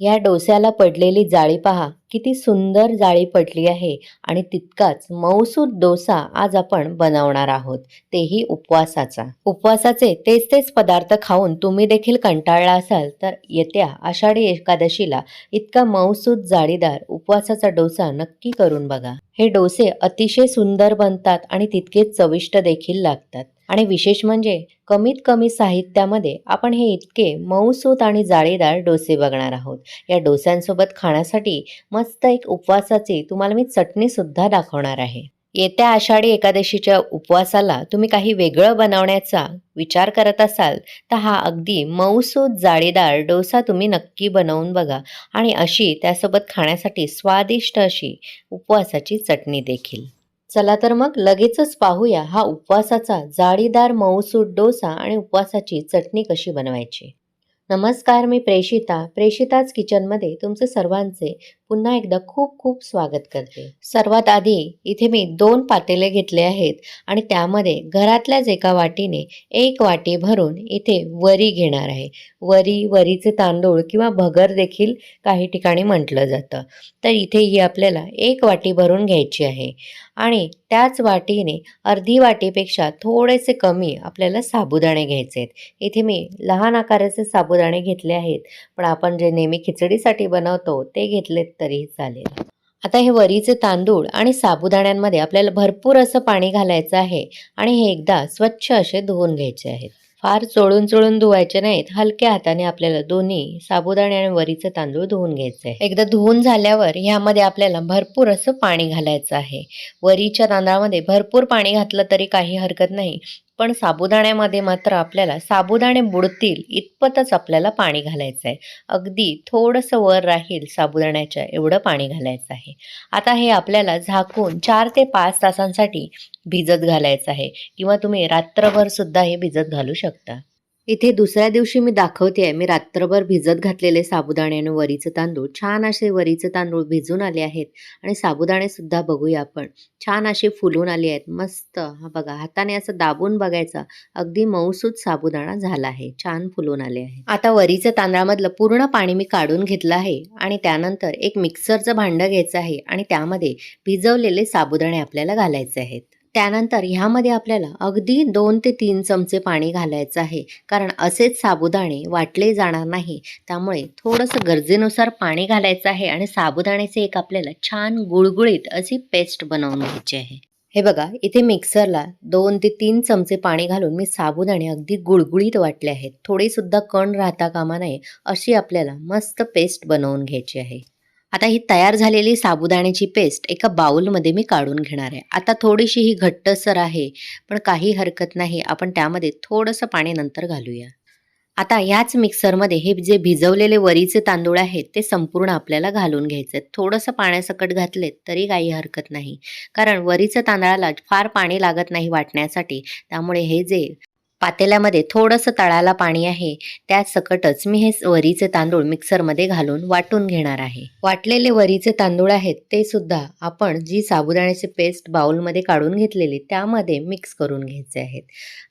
या डोस्याला पडलेली जाळी पहा. किती सुंदर जाळी पडली आहे आणि तितकाच मऊसूद डोसा आज आपण बनवणार आहोत. तेही उपवासाचा. उपवासाचे तेच तेच पदार्थ खाऊन तुम्ही देखील कंटाळला असाल तर येत्या आषाढी एकादशीला इतका मऊसूद जाळीदार उपवासाचा डोसा नक्की करून बघा. हे डोसे अतिशय सुंदर बनतात आणि तितकेच चविष्ट देखील लागतात. आणि विशेष म्हणजे कमीत कमी साहित्यामध्ये आपण हे इतके मऊसूत आणि जाळीदार डोसे बघणार आहोत. या डोस्यांसोबत खाण्यासाठी मस्त एक उपवासाची तुम्हाला मी चटणीसुद्धा दाखवणार आहे. येत्या आषाढी एकादशीच्या उपवासाला तुम्ही काही वेगळं बनवण्याचा विचार करत असाल तर हा अगदी मऊसूत जाळीदार डोसा तुम्ही नक्की बनवून बघा आणि अशी त्यासोबत खाण्यासाठी स्वादिष्ट अशी उपवासाची चटणी देखील. चला तर मग लगेचच पाहूया हा उपवासाचा जाळीदार मऊसूट डोसा आणि उपवासाची चटणी कशी बनवायची. नमस्कार मी प्रेषिता प्रेषिताच किचनमध्ये तुमचे सर्वांचे पुन्हा एकदा खूप खूप स्वागत करते. सर्वात आधी इथे मी दोन पातेले घेतले आहेत आणि त्यामध्ये घरातल्याच एका वाटीने एक वाटी भरून इथे वरी घेणार आहे. वरी वरीचे तांदूळ किंवा भगर देखील काही ठिकाणी म्हटलं जातं. तर इथे ही आपल्याला एक वाटी भरून घ्यायची आहे आणि त्याच वाटीने अर्धी वाटीपेक्षा थोडेसे कमी आपल्याला साबुदाणे घ्यायचे आहेत. इथे मी लहान आकाराचे साबुदाणे घेतले आहेत. पण आपण जे नेहमी खिचडीसाठी बनवतो ते घेतलेत तरीही चालेल. आता हे वरीचे तांदूळ आणि साबुदाण्यांमध्ये आपल्याला भरपूर असं पाणी घालायचं आहे आणि हे एकदा स्वच्छ असे धुवून घ्यायचे आहेत. फार चोळून चोळून धुवायचे नाहीत हलक्या हाताने आपल्याला दोन्ही साबुदाणे आणि वरीचे तांदूळ धुवून घ्यायचे आहे एकदा धुवून झाल्यावर ह्यामध्ये आपल्याला भरपूर असं पाणी घालायचं आहे. वरीच्या तांदळामध्ये भरपूर पाणी घातलं तरी काही हरकत नाही. पण साबुदाण्यामध्ये मात्र आपल्याला साबुदाणे बुडतील इतपतच आपल्याला पाणी घालायचं आहे अगदी थोडंसं वर राहील साबुदाण्याच्या एवढं पाणी घालायचं आहे. आता हे आपल्याला झाकून चार ते पाच तासांसाठी भिजत घालायचं आहे. किंवा तुम्ही रात्रभर सुद्धा हे भिजत घालू शकता. इथे दुसऱ्या दिवशी मी दाखवते आहे मी रात्रभर भिजत घातलेले साबुदाणे आणि वरीचे तांदूळ. छान असे वरीचे तांदूळ भिजून आले आहेत. आणि साबुदाणे सुद्धा बघूया आपण. छान असे फुलून आले आहेत. मस्त. हा बघा हाताने असं दाबून बघायचा अगदी मऊसूत साबुदाणा झाला आहे. छान फुलून आले आहे आता वरीचं तांदळामधलं पूर्ण पाणी मी काढून घेतलं आहे. आणि त्यानंतर एक मिक्सरचं भांडं घ्यायचं आहे. आणि त्यामध्ये भिजवलेले साबुदाणे आपल्याला घालायचे आहेत. त्यानंतर ह्यामध्ये आपल्याला अगदी दोन ते तीन चमचे पाणी घालायचं आहे. कारण असेच साबुदाणे वाटले जाणार नाही. त्यामुळे थोडंसं गरजेनुसार पाणी घालायचं आहे आणि साबुदाण्याचे एक आपल्याला छान गुळगुळीत अशी पेस्ट बनवून घ्यायची आहे. हे बघा इथे मिक्सरला दोन ते तीन चमचे पाणी घालून मी साबुदाणे अगदी गुळगुळीत वाटले आहेत. थोडेसुद्धा कण राहता कामा नये अशी आपल्याला मस्त पेस्ट बनवून घ्यायची आहे. आता ही तयार झालेली साबुदाण्याची पेस्ट एका बाउलमध्ये मी काढून घेणार आहे. आता थोडीशी ही घट्टसर आहे पण काही हरकत नाही. आपण त्यामध्ये थोडंसं पाणी नंतर घालूया. आता याच मिक्सरमध्ये हे जे भिजवलेले वरीचे तांदूळ आहेत ते संपूर्ण आपल्याला घालून घ्यायचे आहेत थोडंसं पाण्यासकट घातलेत तरी काही हरकत नाही. कारण वरीच्या तांदळाला फार पाणी लागत नाही वाटण्यासाठी. त्यामुळे हे जे पातेल्यामध्ये थोडंसं तळाला पाणी आहे. त्यात सकटच मी हे वरीचे तांदूळ मिक्सरमध्ये घालून वाटून घेणार आहे. वाटलेले वरीचे तांदूळ आहेत ते सुद्धा आपण जी साबुदाण्याची पेस्ट बाउलमध्ये काढून घेतलेली त्यामध्ये मिक्स करून घ्यायचे आहेत.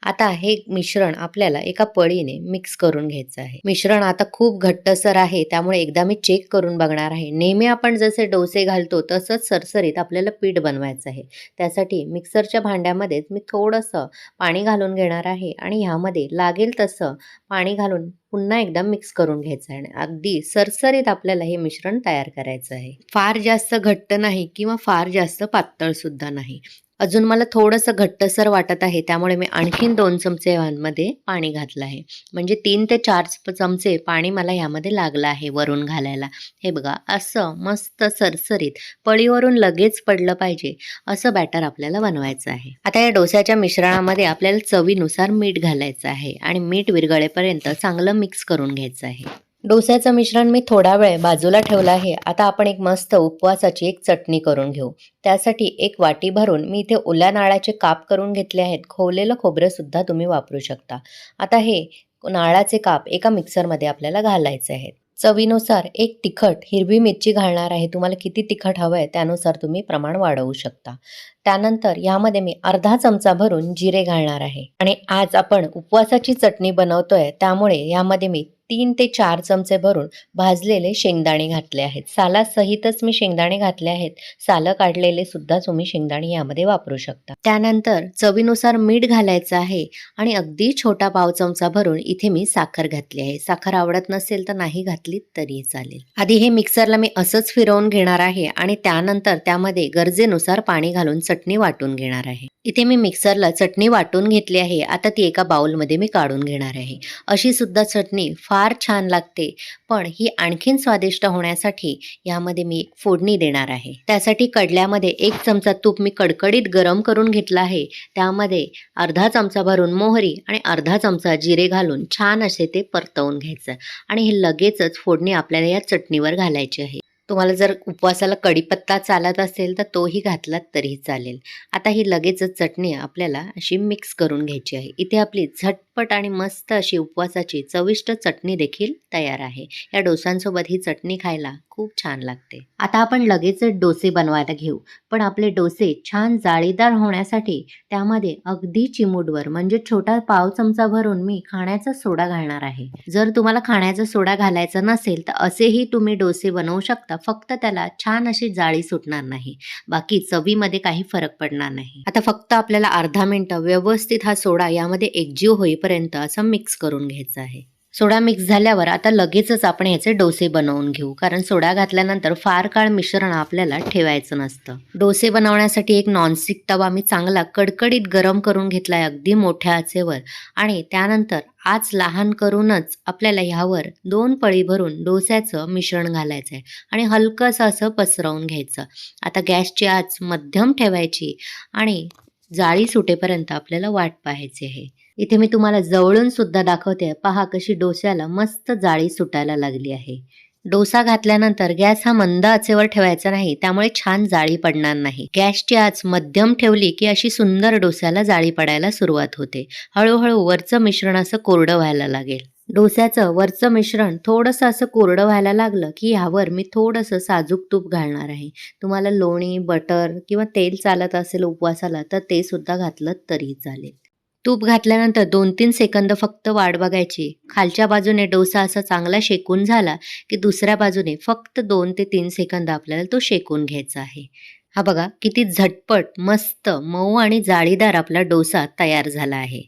आता हे मिश्रण आपल्याला एका पळीने मिक्स करून घ्यायचं आहे. मिश्रण आता खूप घट्टसर आहे त्यामुळे एकदा मी चेक करून बघणार आहे. नेहमी आपण जसे डोसे घालतो तसंच सरसरीत आपल्याला पीठ बनवायचं आहे. त्यासाठी मिक्सरच्या भांड्यामध्येच मी थोडंसं पाणी घालून घेणार आहे. आणि ह्यामध्ये लागेल तसं पाणी घालून पुन्हा एकदा मिक्स करून घ्यायचं आहे. आणि अगदी सरसरीत आपल्याला हे मिश्रण तयार करायचं आहे. फार जास्त घट्ट नाही किंवा फार जास्त पातळ सुद्धा नाही. अजून मला थोडंसं घट्टसर वाटत आहे त्यामुळे मी आणखीन दोन चमचे ह्यामध्ये पाणी घातलं आहे. म्हणजे तीन ते चार चमचे पाणी मला ह्यामध्ये लागलं आहे वरून घालायला. हे बघा असं मस्त सरसरीत पळीवरून लगेच पडलं पाहिजे असं बॅटर आपल्याला बनवायचं आहे. आता या डोस्याच्या मिश्रणामध्ये आपल्याला चवीनुसार मीठ घालायचं आहे आणि मीठ विरघळेपर्यंत चांगलं मिक्स करून घ्यायचं आहे. डोस्याचं मिश्रण मी थोडा वेळ बाजूला ठेवलं आहे. आता आपण एक मस्त उपवासाची एक चटणी करून घेऊ. त्यासाठी एक वाटी भरून मी इथे ओल्या नाळाचे काप करून घेतले आहेत. खोवलेलं खोबरंसुद्धा तुम्ही वापरू शकता. आता हे नाळाचे काप एका मिक्सरमध्ये आपल्याला घालायचे आहेत. चवीनुसार एक तिखट हिरवी मिरची घालणार आहे. तुम्हाला किती तिखट हवं आहे त्यानुसार तुम्ही प्रमाण वाढवू शकता. त्यानंतर यामध्ये मी अर्धा चमचा भरून जिरे घालणार आहे. आणि आज आपण उपवासाची चटणी बनवतोय. त्यामुळे यामध्ये मी तीन ते चार चमचे भरून भाजलेले शेंगदाणे घातले आहेत. सालासहितच मी शेंगदाणे घातले आहेत. सालं काढलेले सुद्धा तुम्ही शेंगदाणे यामध्ये वापरू शकता. त्यानंतर चवीनुसार मीठ घालायचं आहे आणि अगदी छोटा पाव चमचा भरून इथे मी साखर घातली आहे. साखर आवडत नसेल तर नाही घातली तरी चालेल. आधी हे मिक्सरला मी असंच फिरवून घेणार आहे आणि त्यानंतर त्यामध्ये गरजेनुसार पाणी घालून चटणी वाटून घेणार आहे. इथे मी मिक्सरला चटणी वाटून घेतली आहे. आता ती एका बाउलमध्ये मी काढून घेणार आहे. अशी सुद्धा चटणी फार छान लागते पण ही आणखीन स्वादिष्ट होण्यासाठी यामध्ये मी एक फोडणी देणार आहे. त्यासाठी कडल्यामध्ये एक चमचा तूप मी कडकडीत गरम करून घेतला आहे. त्यामध्ये अर्धा चमचा भरून मोहरी आणि अर्धा चमचा जिरे घालून छान असे ते परतवून घ्यायचं. आणि हे लगेचच फोडणी आपल्याला या चटणीवर घालायची आहे. तुम्हाला जर उपवासाला कढीपत्ता चालत असेल तर तोही घातलात तरीही चालेल. आता ही लगेचच चटणी आपल्याला अशी मिक्स करून घ्यायची आहे. इथे आपली झटपट आणि मस्त अशी उपवासाची चविष्ट चटणी देखील तयार आहे. या डोसांसोबत ही चटणी खायला खूप छान लागते. आता आपण लगेचच डोसे बनवायला घेऊ. पण आपले डोसे छान जाळीदार होण्यासाठी त्यामध्ये अगदी चिमूटवर म्हणजे छोटा पाव चमचा भरून मी खाण्याचा सोडा घालणार आहे. जर तुम्हाला खाण्याचा सोडा घालायचा नसेल तर असेही तुम्ही डोसे बनवू शकता. फक्त त्याला छान अशी जाळी सुटणार नाही. बाकी चवीमध्ये काही फरक पडणार नाही. आता फक्त आपल्याला अर्धा मिनिट व्यवस्थित हा सोडा यामध्ये एकजीव होईपर्यंत असं मिक्स करून घ्यायचा आहे. सोडा मिक्स झाल्यावर आता लगेचच आपण ह्याचे डोसे बनवून घेऊ. कारण सोडा घातल्यानंतर फार काळ मिश्रण आपल्याला ठेवायचं नसतं. डोसे बनवण्यासाठी एक नॉनस्टिक तवा मी चांगला कडकडीत गरम करून घेतलाय अगदी मोठ्या आचेवर. आणि त्यानंतर आज लहान करूनच आपल्याला ह्यावर दोन पळी भरून डोस्याचं मिश्रण घालायचं आहे आणि हलकंसं असं पसरवून घ्यायचं. आता गॅसची आच मध्यम ठेवायची आणि जाळी सुटेपर्यंत आपल्याला वाट पाहायची आहे. इथे मी तुम्हाला जवळून सुद्धा दाखवते. पहा कशी डोस्याला मस्त जाळी सुटायला लागली आहे. डोसा घातल्यानंतर गॅस हा मंद आचेवर ठेवायचा नाही त्यामुळे छान जाळी पडणार नाही. गॅसची आच मध्यम ठेवली की अशी सुंदर डोस्याला जाळी पडायला सुरुवात होते. हळूहळू वरचं मिश्रण असं कोरडं व्हायला लागेल. डोस्याचं वरचं मिश्रण थोडंसं असं कोरडं व्हायला लागलं की ह्यावर मी थोडंसं साजूक तूप घालणार आहे. तुम्हाला लोणी बटर किंवा तेल चालत असेल उपवासाला तर ते सुद्धा घातलं तरी चालेल. तूप घातल्यानंतर दोन तीन सेकंद फक्त वाट बघायची. खालच्या बाजूने डोसा असा चांगला शेकून झाला की दुसऱ्या बाजूने फक्त दोन ते तीन सेकंद आपल्याला तो शेकून घ्यायचा आहे. हा बघा किती झटपट मस्त मऊ आणि जाळीदार आपला डोसा तयार झाला आहे.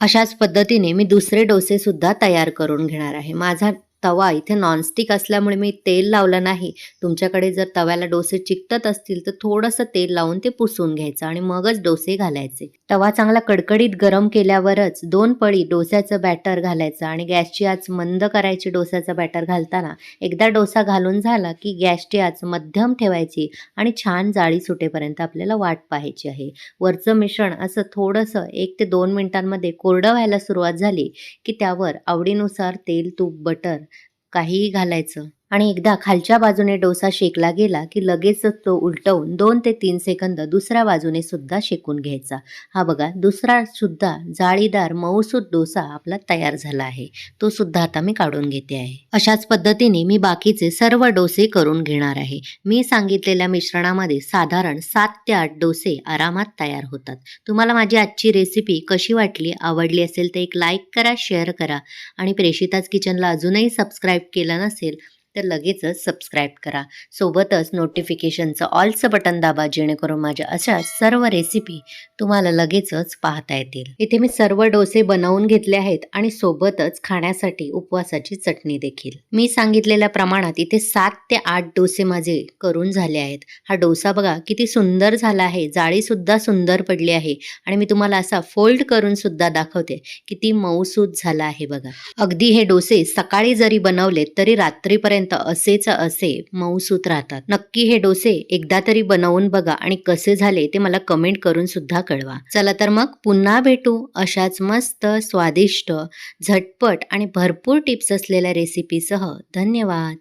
अशाच पद्धतीने मी दुसरे डोसे सुद्धा तयार करून घेणार आहे. माझा तवा इथे नॉनस्टिक असल्यामुळे मी तेल लावलं नाही. तुमच्याकडे जर तव्याला डोसे चिकटत असतील तर थोडंसं तेल लावून ते पुसून घ्यायचं आणि मगच डोसे घालायचे. तवा चांगला कडकडीत गरम केल्यावरच दोन पळी डोस्याचं बॅटर घालायचं आणि गॅसची आच मंद करायची डोस्याचं बॅटर घालताना एकदा डोसा घालून झाला की गॅसची आच मध्यम ठेवायची आणि छान जाळी सुटेपर्यंत आपल्याला वाट पाहायची आहे. वरचं मिश्रण असं थोडंसं एक ते दोन मिनिटांमध्ये कोरडं व्हायला सुरुवात झाली की त्यावर आवडीनुसार तेल तूप बटर काहीही घालायचं. आणि एकदा खालच्या बाजूने डोसा शेकला गेला की लगेचच तो उलटवून दोन ते तीन सेकंद दुसऱ्या बाजूने सुद्धा शेकून घ्यायचा. हा बघा दुसरा सुद्धा जाळीदार मऊसूत डोसा आपला तयार झाला आहे. तो सुद्धा आता मी काढून घेते आहे. अशाच पद्धतीने मी बाकीचे सर्व डोसे करून घेणार आहे. मी सांगितलेल्या मिश्रणामध्ये साधारण सात ते आठ डोसे आरामात तयार होतात. तुम्हाला माझी आजची रेसिपी कशी वाटली आवडली असेल तर एक लाईक करा शेअर करा. आणि प्रेषिताज किचनला अजूनही सबस्क्राईब केलं नसेल तर लगेचच सबस्क्राईब करा. सोबतच नोटिफिकेशनचं ऑलचं बटन दाबा जेणेकरून माझ्या अशा सर्व रेसिपी तुम्हाला लगेचच पाहता येतील. इथे मी सर्व डोसे बनवून घेतले आहेत आणि सोबतच खाण्यासाठी उपवासाची चटणी देखील. मी सांगितलेल्या प्रमाणात इथे सात ते आठ डोसे माझे करून झाले आहेत. हा डोसा बघा किती सुंदर झाला आहे. जाळी सुद्धा सुंदर पडली आहे. आणि मी तुम्हाला असा फोल्ड करून सुद्धा दाखवते किती मऊसूत झाला आहे बघा. अगदी हे डोसे सकाळी जरी बनवले तरी रात्रीपर्यंत असेच असे मऊसूत राहतात. नक्की हे डोसे एकदा तरी बनवून बघा आणि कसे झाले ते मला कमेंट करून सुद्धा कळवा. चला तर मग पुन्हा भेटू अशाच मस्त स्वादिष्ट झटपट आणि भरपूर टिप्स असलेल्या रेसिपीसह धन्यवाद.